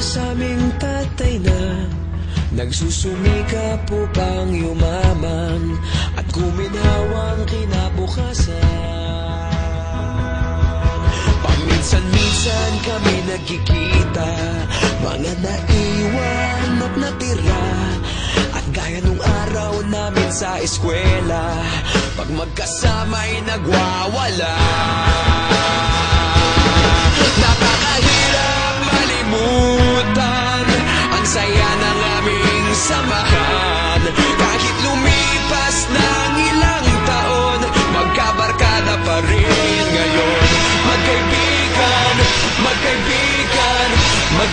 Wala pa sa aming tatay na Nagsusumikap upang yumaman At kuminhawang kinabukasan. Paminsan-minsan kami nagkikita Mga naiwan at natira. At gaya nung araw namin sa eskwela Pag magkasama'y nagwawala